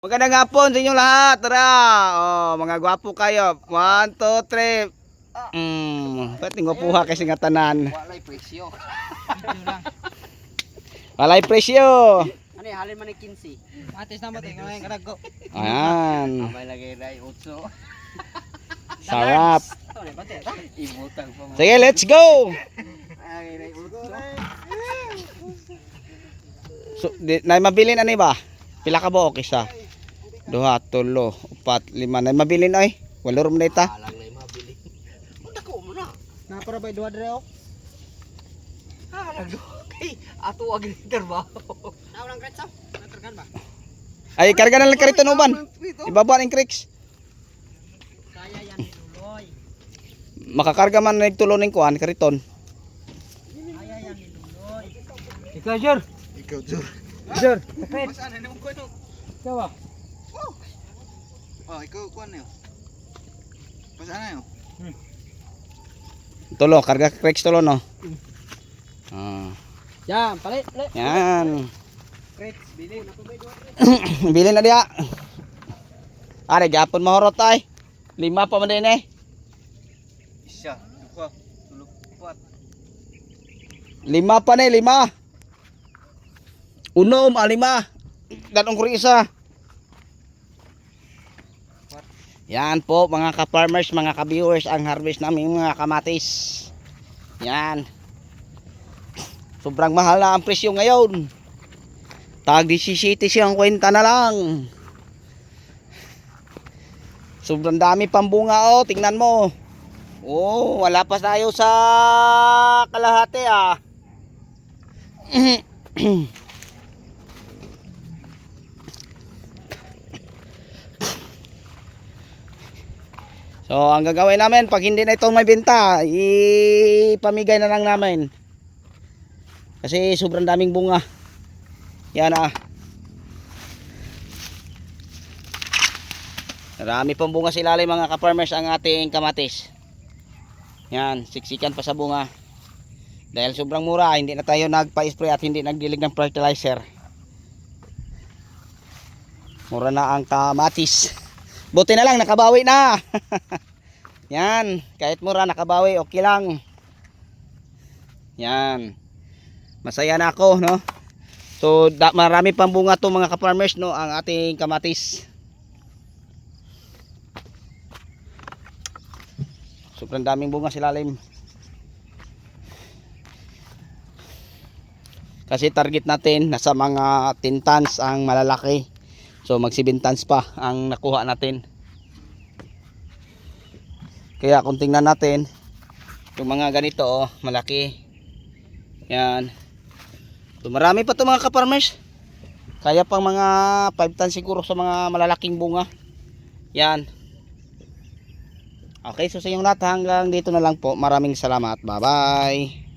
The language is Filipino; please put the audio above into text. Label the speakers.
Speaker 1: Magandang hapon sa inyong lahat. Tara. Oh, mga gwapo kayo. One, two, three. Mm, ba't nga puha kasi nga tanan.
Speaker 2: Walay presyo.
Speaker 1: Walay presyo.
Speaker 2: Ano halin man ni 15?
Speaker 3: Atis na mo tayo ngayon karag ko.
Speaker 1: Ayan.
Speaker 2: Amay lagay na yung utso.
Speaker 1: Sarap.
Speaker 3: Ano pati?
Speaker 1: Sige, let's go. So, di, na mabilin ani ba? Pila ka ba okay sa? Duha, tulo, upat, lima. Na mabilin ay. Walo rum na ita.
Speaker 2: Alang na yung mabili. Punta ko mo na.
Speaker 3: Na para ba duha dire oh.
Speaker 2: Ah, nagdo. Kay ato ag trabaho.
Speaker 3: Na ulang kretsa. Natarkan ba?
Speaker 1: Ay, karga na lang karito nuban. Ibaba ng creeks.
Speaker 3: Kaya yan ni Luloy.
Speaker 1: Makakarga man na nagtulo ng kuan, kariton.
Speaker 3: Kaya yan ni Luloy.
Speaker 2: Ikaw, Jor.
Speaker 3: Jor. Kret.
Speaker 2: Saan na ko no?
Speaker 3: Ikaw ah.
Speaker 2: Oh, ikaw kuan niyo. Pasaan na yun?
Speaker 1: Tulo, karga creeks tulo no. Ah,
Speaker 3: Yan, palit. palit.
Speaker 1: yan.
Speaker 3: Kret. Bili. Ako ba duha dire?
Speaker 1: Bili na diya. Are gapon mahorot ay. Lima pa man din eh.
Speaker 2: Isa, dua, tulo, upat.
Speaker 1: Lima pa eh, lima. Unom, ah, lima. Danong kuri isa. Yan po mga ka-farmers, mga ka-viewers, ang harvest namin mga kamatis. Yan. Sobrang mahal na ang presyo ngayon. Tag 17 siyang kwenta na lang. Sobrang dami pang bunga oh, tingnan mo. Oh, wala pa tayo sa kalahati ah. so, ang gagawin namin pag hindi na ito may benta, ipamigay na lang namin. Kasi sobrang daming bunga. Yan ah. Marami pang bunga sa ilalim mga ka-farmers ang ating kamatis. Yan, siksikan pa sa bunga. Dahil sobrang mura, hindi na tayo nagpa-spray at hindi nagdilig ng fertilizer. Mura na ang kamatis. Buti na lang, nakabawi na. Yan, kahit mura, nakabawi, okay lang. Yan. Masaya na ako, no? So, da, marami pang bunga to mga ka-farmers, no? Ang ating kamatis. Sobrang daming bunga sa ilalim. Kasi target natin nasa mga 10 tons ang malalaki. So mag 7 tons pa ang nakuha natin. Kaya kung tingnan natin yung mga ganito oh, malaki. Yan. So, marami pa to mga kaparmers. Kaya pang mga 5 tons siguro sa mga malalaking bunga. Yan. Okay, so sa inyong lahat hanggang dito na lang po. Maraming salamat. Bye-bye.